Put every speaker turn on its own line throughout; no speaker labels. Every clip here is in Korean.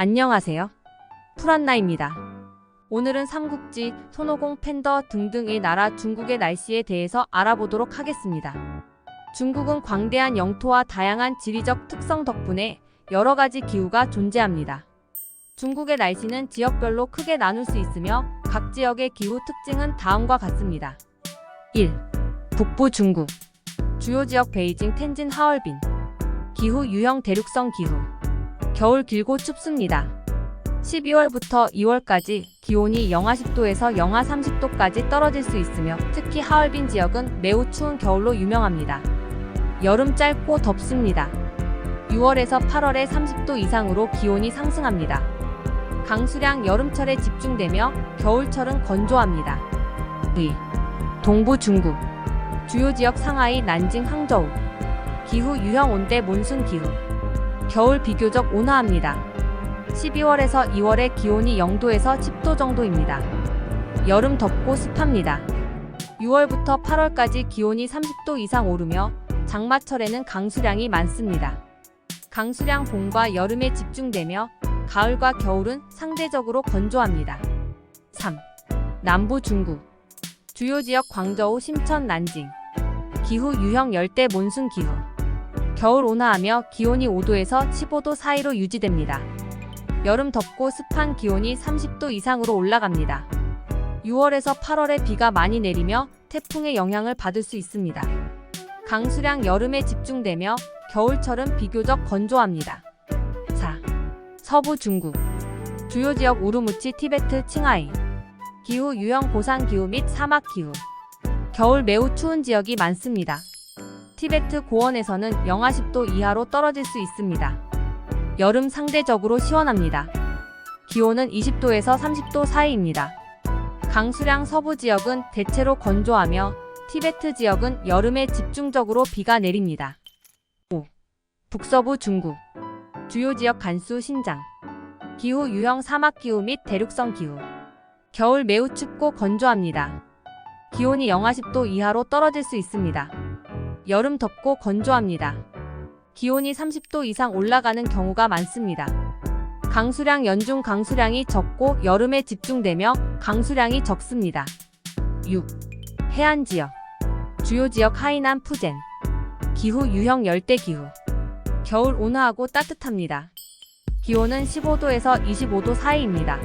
안녕하세요. 풀한나입니다. 오늘은 삼국지, 손오공, 팬더 등등의 나라 중국의 날씨에 대해서 알아보도록 하겠습니다. 중국은 광대한 영토와 다양한 지리적 특성 덕분에 여러 가지 기후가 존재합니다. 중국의 날씨는 지역별로 크게 나눌 수 있으며 각 지역의 기후 특징은 다음과 같습니다. 1. 북부 중국 주요 지역 베이징, 텐진, 하얼빈 기후 유형 대륙성 기후 겨울 길고 춥습니다. 12월부터 2월까지 기온이 영하 10도에서 영하 30도까지 떨어질 수 있으며 특히 하얼빈 지역은 매우 추운 겨울로 유명합니다. 여름 짧고 덥습니다. 6월에서 8월에 30도 이상으로 기온이 상승합니다. 강수량 여름철에 집중되며 겨울철은 건조합니다. 2. 동부 중국 주요 지역 상하이, 난징, 항저우 기후 유형 온대 몬순 기후 겨울 비교적 온화합니다. 12월에서 2월에 기온이 0도에서 10도 정도입니다. 여름 덥고 습합니다. 6월부터 8월까지 기온이 30도 이상 오르며 장마철에는 강수량이 많습니다. 강수량 봄과 여름에 집중되며 가을과 겨울은 상대적으로 건조합니다. 3. 남부 중국 주요 지역 광저우, 심천, 난징 기후 유형 열대 몬순 기후 겨울 온화하며 기온이 5도에서 15도 사이로 유지됩니다. 여름 덥고 습한 기온이 30도 이상으로 올라갑니다. 6월에서 8월에 비가 많이 내리며 태풍의 영향을 받을 수 있습니다. 강수량 여름에 집중되며 겨울철은 비교적 건조합니다. 4. 서부 중국 주요 지역 우르무치, 티베트, 칭하이 기후 유형 고산 기후 및 사막 기후 겨울 매우 추운 지역이 많습니다. 티베트 고원에서는 영하 10도 이하로 떨어질 수 있습니다. 여름 상대적으로 시원합니다. 기온은 20도에서 30도 사이입니다. 강수량 서부 지역은 대체로 건조하며 티베트 지역은 여름에 집중적으로 비가 내립니다. 5. 북서부 중국 주요 지역 간수 신장 기후 유형 사막 기후 및 대륙성 기후 겨울 매우 춥고 건조합니다. 기온이 영하 10도 이하로 떨어질 수 있습니다. 여름 덥고 건조합니다. 기온이 30도 이상 올라가는 경우가 많습니다. 강수량 연중 강수량이 적고 여름에 집중되며 강수량이 적습니다. 6. 해안 지역 주요 지역 하이난 푸젠 기후 유형 열대 기후 겨울 온화하고 따뜻합니다. 기온은 15도에서 25도 사이입니다.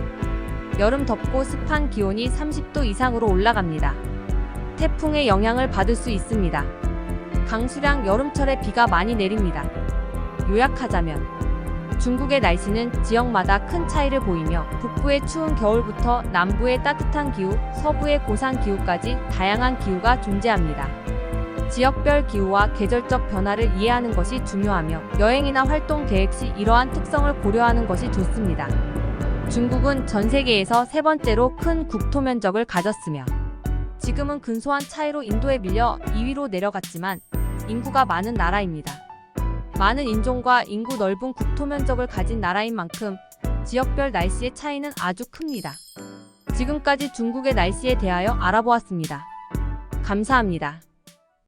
여름 덥고 습한 기온이 30도 이상으로 올라갑니다. 태풍의 영향을 받을 수 있습니다. 강수량 여름철에 비가 많이 내립니다. 요약하자면 중국의 날씨는 지역마다 큰 차이를 보이며 북부의 추운 겨울부터 남부의 따뜻한 기후, 서부의 고산 기후까지 다양한 기후가 존재합니다. 지역별 기후와 계절적 변화를 이해하는 것이 중요하며 여행이나 활동 계획 시 이러한 특성을 고려하는 것이 좋습니다. 중국은 전 세계에서 세 번째로 큰 국토 면적을 가졌으며 지금은 근소한 차이로 인도에 밀려 2위로 내려갔지만 인구가 많은 나라입니다. 많은 인종과 인구 넓은 국토 면적을 가진 나라인 만큼 지역별 날씨의 차이는 아주 큽니다. 지금까지 중국의 날씨에 대하여 알아보았습니다. 감사합니다.